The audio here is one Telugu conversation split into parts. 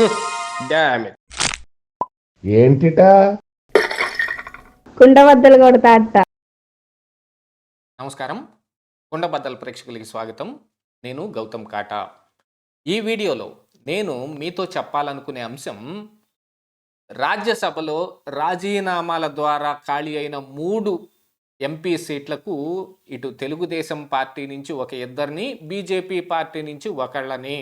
ఏంటిటా? కుండబద్దలు కొడతా అత్త. నమస్కారం. కుండబద్దల ప్రేక్షకులకి స్వాగతం. నేను గౌతమ్ కాటా. ఈ వీడియోలో నేను మీతో చెప్పాలనుకునే అంశం రాజ్యసభలో రాజీనామాల ద్వారా ఖాళీ అయిన మూడు ఎంపీ సీట్లకు ఇటు తెలుగుదేశం పార్టీ నుంచి ఒక ఇద్దరిని బీజేపీ పార్టీ నుంచి ఒకళ్ళని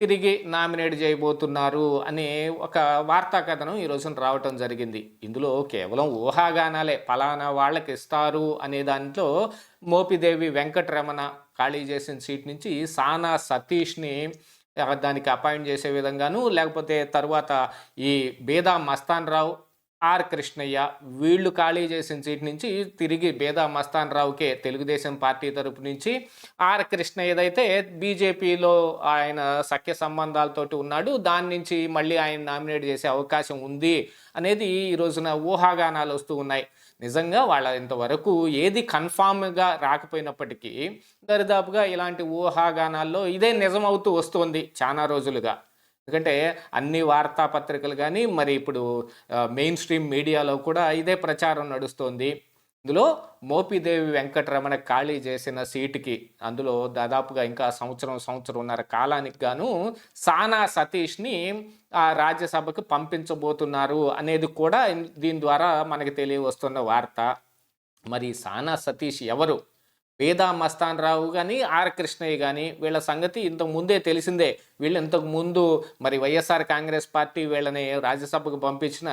తిరిగి నామినేట్ చేయబోతున్నారు అనే ఒక వార్తా కథనం ఈ రోజున రావటం జరిగింది. ఇందులో కేవలం ఊహాగానాలే ఫలానా వాళ్ళకి ఇస్తారు అనే దాంట్లో మోపిదేవి వెంకటరమణ ఖాళీ చేసిన సీట్ నుంచి సానా సతీష్ని దానికి అపాయింట్ చేసే విధంగాను లేకపోతే తర్వాత ఈ బేదా మస్తాన్ రావు ఆర్ కృష్ణయ్య వీళ్ళు ఖాళీ చేసిన సీట్ నుంచి తిరిగి బేదా మస్తాన్ రావుకే తెలుగుదేశం పార్టీ తరపు నుంచి. ఆర్ కృష్ణయ్యదైతే బీజేపీలో ఆయన సఖ్య సంబంధాలతోటి ఉన్నాడు దాని నుంచి మళ్ళీ ఆయన నామినేట్ చేసే అవకాశం ఉంది అనేది ఈ రోజున ఊహాగానాలు వస్తూ ఉన్నాయి. నిజంగా వాళ్ళ ఇంతవరకు ఏది కన్ఫామ్గా రాకపోయినప్పటికీ దరిదాపుగా ఇలాంటి ఊహాగానాల్లో ఇదే నిజమవుతూ వస్తుంది చాలా రోజులుగా. ఎందుకంటే అన్ని వార్తాపత్రికలు కానీ మరి ఇప్పుడు మెయిన్ స్ట్రీమ్ మీడియాలో కూడా ఇదే ప్రచారం నడుస్తోంది. ఇందులో మోపిదేవి వెంకటరమణ ఖాళీ చేసిన సీటుకి అందులో దాదాపుగా ఇంకా సంవత్సరం సంవత్సరంన్నర కాలానికి గాను సానా సతీష్ని ఆ రాజ్యసభకు పంపించబోతున్నారు అనేది కూడా దీని ద్వారా మనకి తెలియవస్తున్న వార్త. మరి సానా సతీష్ ఎవరు? వేదా మస్తాన్ రావు కానీ ఆర్ కృష్ణయ్య కానీ వీళ్ళ సంగతి ఇంతకు ముందే తెలిసిందే. వీళ్ళు ఇంతకు ముందు మరి వైఎస్ఆర్ కాంగ్రెస్ పార్టీ వీళ్ళని రాజ్యసభకు పంపించిన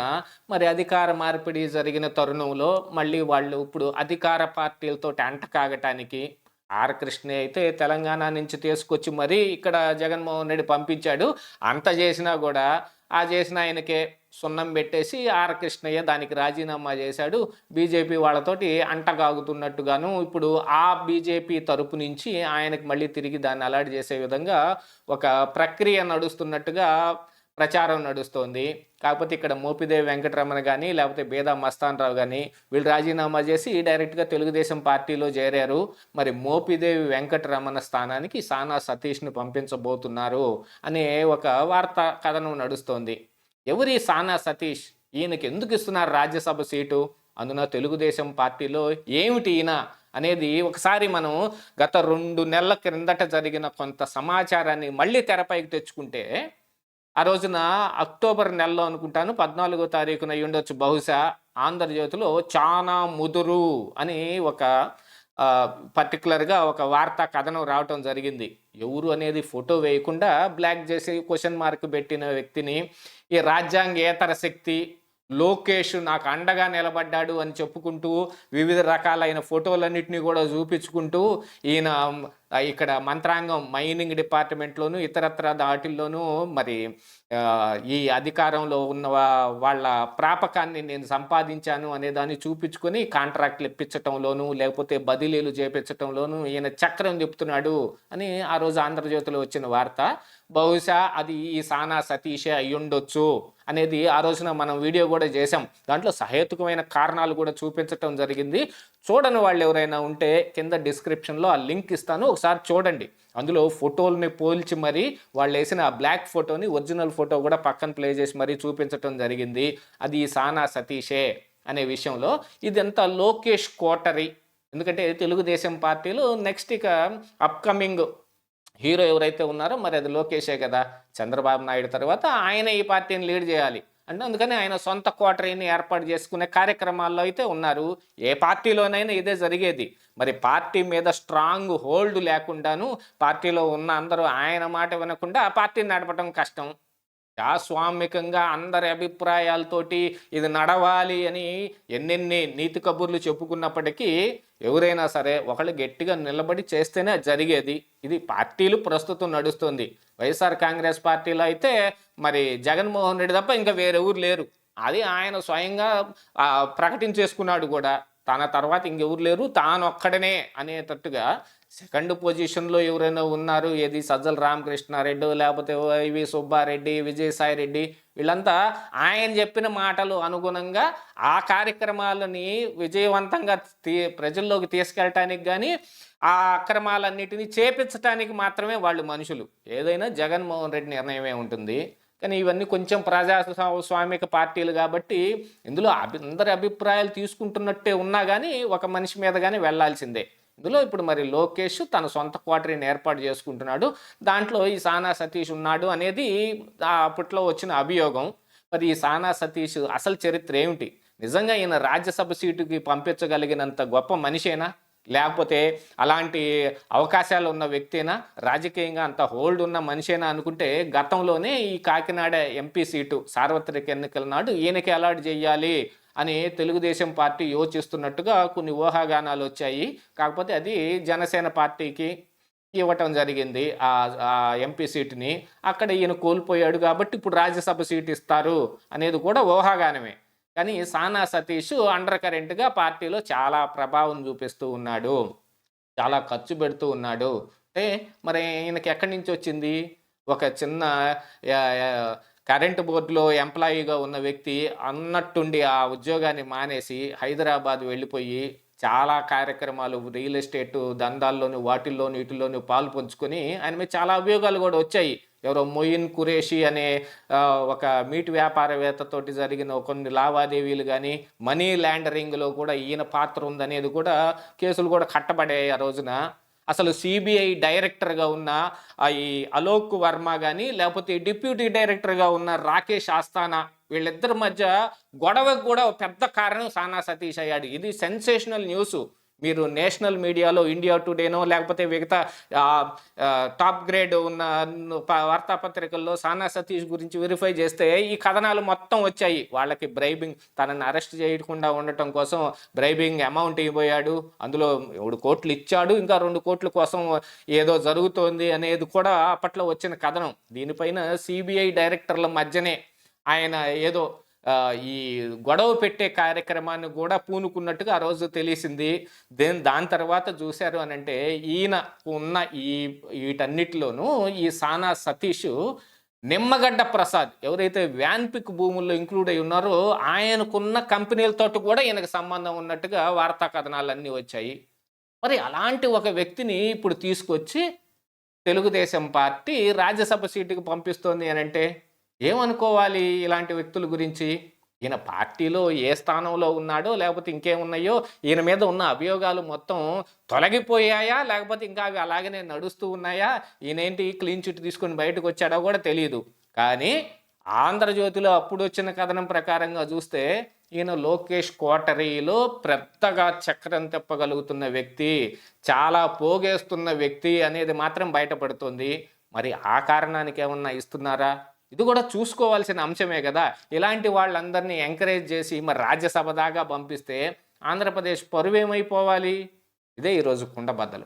మరి అధికార మార్పిడి జరిగిన తరుణంలో మళ్ళీ వాళ్ళు ఇప్పుడు అధికార పార్టీలతో అంట కాగటానికి ఆర్ కృష్ణయ్య అయితే తెలంగాణ నుంచి తీసుకొచ్చి మరీ ఇక్కడ జగన్మోహన్ రెడ్డి పంపించాడు. అంత చేసినా కూడా ఆ చేసిన ఆయనకే సున్నం పెట్టేసి ఆర్ కృష్ణయ్య దానికి రాజీనామా చేశాడు. బీజేపీ వాళ్ళతోటి అంటగాగుతున్నట్టుగాను ఇప్పుడు ఆ బీజేపీ తరపు నుంచి ఆయనకు మళ్ళీ తిరిగి దాన్ని అలర్ట్ చేసే విధంగా ఒక ప్రక్రియ నడుస్తున్నట్టుగా ప్రచారం నడుస్తోంది. కాకపోతే ఇక్కడ మోపిదేవి వెంకటరమణ కానీ లేకపోతే బేదా మస్తాన్ రావు కానీ వీళ్ళు రాజీనామా చేసి డైరెక్ట్గా తెలుగుదేశం పార్టీలో చేరారు. మరి మోపిదేవి వెంకటరమణ స్థానానికి సానా సతీష్ను పంపించబోతున్నారు అనే ఒక వార్త కథనం నడుస్తోంది. ఎవరి సానా సతీష్? ఈయనకి ఎందుకు ఇస్తున్నారు రాజ్యసభ సీటు? అందున తెలుగుదేశం పార్టీలో ఏమిటి ఈయన అనేది ఒకసారి మనం గత రెండు నెలల క్రిందట జరిగిన కొంత సమాచారాన్ని మళ్ళీ తెరపైకి తెచ్చుకుంటే ఆ రోజున అక్టోబర్ నెలలో అనుకుంటాను పద్నాలుగో తారీఖున అయి ఉండొచ్చు బహుశా ఆంధ్రజ్యోతిలో చాలా ముదురు అని ఒక పర్టికులర్గా ఒక వార్తా కథనం రావటం జరిగింది. ఎవరు అనేది ఫోటో వేయకుండా బ్లాక్ చేసి క్వశ్చన్ మార్క్ పెట్టిన వ్యక్తిని ఈ రాజ్యాంగేతర శక్తి లోకేష్ నాకు అండగా నిలబడ్డాడు అని చెప్పుకుంటూ వివిధ రకాలైన ఫోటోలన్నింటినీ కూడా చూపించుకుంటూ ఈయన ఇక్కడ మంత్రాంగం మైనింగ్ డిపార్ట్మెంట్లోను ఇతరత్ర దాటిల్లోనూ మరి ఈ అధికారంలో ఉన్న వాళ్ళ ప్రాపకాన్ని నేను సంపాదించాను అనే దాన్ని చూపించుకొని కాంట్రాక్ట్లు ఇప్పించటంలోను లేకపోతే బదిలీలు చేపించటంలోను ఈయన చక్రం చెప్తున్నాడు అని ఆ రోజు ఆంధ్రజ్యోతిలో వచ్చిన వార్త. బహుశా అది ఈ సానా సతీషే అయ్యుండొచ్చు అనేది ఆ రోజున మనం వీడియో కూడా చేసాం దాంట్లో సహేతుకమైన కారణాలు కూడా చూపించటం జరిగింది. చూడని వాళ్ళు ఎవరైనా ఉంటే కింద డిస్క్రిప్షన్లో ఆ లింక్ ఇస్తాను. ఒకసారి చూడండి. అందులో ఫోటోల్ని పోల్చి మరీ వాళ్ళు వేసిన ఆ బ్లాక్ ఫోటోని ఒరిజినల్ ఫోటో కూడా పక్కన ప్లే చేసి మరీ చూపించటం జరిగింది. అది సానా సతీషే అనే విషయంలో ఇదంతా లోకేష్ కోటరీ. ఎందుకంటే తెలుగుదేశం పార్టీలు నెక్స్ట్ ఇక అప్కమింగ్ హీరో ఎవరైతే ఉన్నారో మరి అది లోకేషే కదా. చంద్రబాబు నాయుడు తర్వాత ఆయన ఈ పార్టీని లీడ్ చేయాలి. అంటే అందుకని ఆయన సొంత క్వార్టరీని ఏర్పాటు చేసుకునే కార్యక్రమాల్లో అయితే ఉన్నారు. ఏ పార్టీలోనైనా ఇదే జరిగేది. మరి పార్టీ మీద స్ట్రాంగ్ హోల్డ్ లేకుండాను పార్టీలో ఉన్న అందరూ ఆయన మాట వినకుండా ఆ పార్టీని నడపడం కష్టం. ప్రజాస్వామికంగా అందరి అభిప్రాయాలతోటి ఇది నడవాలి అని ఎన్నెన్ని నీతి కబుర్లు చెప్పుకున్నప్పటికీ ఎవరైనా సరే ఒకళ్ళు గట్టిగా నిలబడి చేస్తేనే జరిగేది. ఇది పార్టీలు ప్రస్తుతం నడుస్తుంది. వైఎస్ఆర్ కాంగ్రెస్ పార్టీలో అయితే మరి జగన్మోహన్ రెడ్డి తప్ప ఇంకా వేరెవరు లేరు. అది ఆయన స్వయంగా ప్రకటించేసుకున్నాడు కూడా. తన తర్వాత ఇంకెవరు లేరు. తానొక్కడనే అనేటట్టుగా సెకండ్ పొజిషన్లో ఎవరైనా ఉన్నారు ఏది సజ్జల రామకృష్ణారెడ్డి లేకపోతే వైవి సుబ్బారెడ్డి విజయసాయి రెడ్డి వీళ్ళంతా ఆయన చెప్పిన మాటలు అనుగుణంగా ఆ కార్యక్రమాలని విజయవంతంగా తీ ప్రజల్లోకి తీసుకెళ్ళటానికి కానీ ఆ అక్రమాలన్నిటినీ చేపించడానికి మాత్రమే వాళ్ళు మనుషులు. ఏదైనా జగన్మోహన్ రెడ్డి నిర్ణయమే ఉంటుంది. కానీ ఇవన్నీ కొంచెం ప్రజాస్వామిక పార్టీలు కాబట్టి ఇందులో అభి అందరి అభిప్రాయాలు తీసుకుంటున్నట్టే ఉన్నా కానీ ఒక మనిషి మీద కానీ వెళ్ళాల్సిందే. ఇందులో ఇప్పుడు మరి లోకేష్ తన సొంత క్వార్టరీని ఏర్పాటు చేసుకుంటున్నాడు. దాంట్లో ఈ సానా సతీష్ ఉన్నాడు అనేది అప్పట్లో వచ్చిన అభియోగం. మరి ఈ సానా సతీష్ అసలు చరిత్ర ఏమిటి? నిజంగా ఈయన రాజ్యసభ సీటుకి పంపించగలిగినంత గొప్ప మనిషేనా? లేకపోతే అలాంటి అవకాశాలు ఉన్న వ్యక్తేనా? రాజకీయంగా అంత హోల్డ్ ఉన్న మనిషేనా అనుకుంటే గతంలోనే ఈ కాకినాడ ఎంపీ సీటు సార్వత్రిక ఎన్నికల నాడు ఈయనకి అలాట్ చేయాలి. అని తెలుగుదేశం పార్టీ యోచిస్తున్నట్టుగా కొన్ని ఊహాగానాలు వచ్చాయి. కాకపోతే అది జనసేన పార్టీకి ఇవ్వటం జరిగింది. ఆ ఎంపీ సీటుని. అక్కడ ఈయన కోల్పోయాడు కాబట్టి ఇప్పుడు రాజ్యసభ సీటు ఇస్తారు అనేది కూడా ఊహాగానమే. కానీ సానా సతీష్ అండర్ కరెంట్గా పార్టీలో చాలా ప్రభావం చూపిస్తూ ఉన్నాడు. చాలా ఖర్చు పెడుతూ ఉన్నాడు. అంటే మరి ఈయనకి ఎక్కడి నుంచి వచ్చింది? ఒక చిన్న కరెంటు బోర్డులో ఎంప్లాయీగా ఉన్న వ్యక్తి అన్నట్టుండి ఆ ఉద్యోగాన్ని మానేసి హైదరాబాద్ వెళ్ళిపోయి చాలా కార్యక్రమాలు రియల్ ఎస్టేట్ దందాల్లోని వాటిల్లోని వీటిల్లోని పాలు పంచుకొని ఆయన మీద చాలా అభియోగాలు కూడా వచ్చాయి. ఎవరో మొయిన్ కురేషి అనే ఒక మీట్ వ్యాపారవేత్తతోటి జరిగిన కొన్ని లావాదేవీలు కానీ మనీ ల్యాండరింగ్లో కూడా ఈయన పాత్ర ఉందనేది కూడా కేసులు కూడా కట్టబడాయి ఆ రోజున. అసలు సిబిఐ డైరెక్టర్గా ఉన్న ఈ అలోక్ వర్మ కానీ లేకపోతే డిప్యూటీ డైరెక్టర్గా ఉన్న రాకేష్ ఆస్థానా వీళ్ళిద్దరి మధ్య గొడవకు కూడా ఒక పెద్ద కారణం సానా సతీష్ అయ్యాడు. ఇది సెన్సేషనల్ న్యూస్. మీరు నేషనల్ మీడియాలో ఇండియా టుడేనో లేకపోతే మిగతా టాప్ గ్రేడ్ ఉన్న వార్తాపత్రికల్లో సానా సతీష్ గురించి వెరిఫై చేస్తే ఈ కథనాలు మొత్తం వచ్చాయి. వాళ్ళకి బ్రైబింగ్ తనని అరెస్ట్ చేయకుండా ఉండటం కోసం బ్రైబింగ్ అమౌంట్ ఇవ్వబోయాడు. అందులో మూడు కోట్లు ఇచ్చాడు. ఇంకా రెండు కోట్ల కోసం ఏదో జరుగుతోంది అనేది కూడా అప్పట్లో వచ్చిన కథనం. దీనిపైన సిబిఐ డైరెక్టర్ల మధ్యనే ఆయన ఏదో ఈ గొడవ పెట్టే కార్యక్రమాన్ని కూడా పూనుకున్నట్టుగా ఆ రోజు తెలిసింది. దేని దాని తర్వాత చూశారు అని అంటే ఈయన ఉన్న ఈ వీటన్నిటిలోనూ ఈ సానా సతీష్ నిమ్మగడ్డ ప్రసాద్ ఎవరైతే వ్యాన్పిక్ భూముల్లో ఇంక్లూడ్ అయి ఉన్నారో ఆయనకున్న కంపెనీలతో కూడా ఈయనకు సంబంధం ఉన్నట్టుగా వార్తా కథనాలన్నీ వచ్చాయి. మరి అలాంటి ఒక వ్యక్తిని ఇప్పుడు తీసుకొచ్చి తెలుగుదేశం పార్టీ రాజ్యసభ సీటుకి పంపిస్తోంది అని అంటే ఏమనుకోవాలి ఇలాంటి వ్యక్తుల గురించి? ఈయన పార్టీలో ఏ స్థానంలో ఉన్నాడో లేకపోతే ఇంకేమున్నాయో ఈయన మీద ఉన్న అభియోగాలు మొత్తం తొలగిపోయాయా? లేకపోతే ఇంకా అవి అలాగనే నడుస్తూ ఉన్నాయా? ఈయనేంటి క్లీన్ చిట్ తీసుకొని బయటకు వచ్చాడో కూడా తెలియదు కానీ ఆంధ్రజ్యోతిలో అప్పుడు వచ్చిన కథనం ప్రకారంగా చూస్తే ఈయన లోకేష్ కోటరీలో పెద్దగా చక్రం తిప్పగలుగుతున్న వ్యక్తి చాలా పోగేస్తున్న వ్యక్తి అనేది మాత్రం బయటపడుతుంది. మరి ఆ కారణానికి ఏమన్నా ఇస్తున్నారా? ఇది కూడా చూసుకోవాల్సిన అంశమే కదా. ఇలాంటి వాళ్ళందరినీ ఎంకరేజ్ చేసి మరి రాజ్యసభ దాకా పంపిస్తే ఆంధ్రప్రదేశ్ పరువేమైపోవాలి? ఇదే ఈరోజు కుండబద్దలు.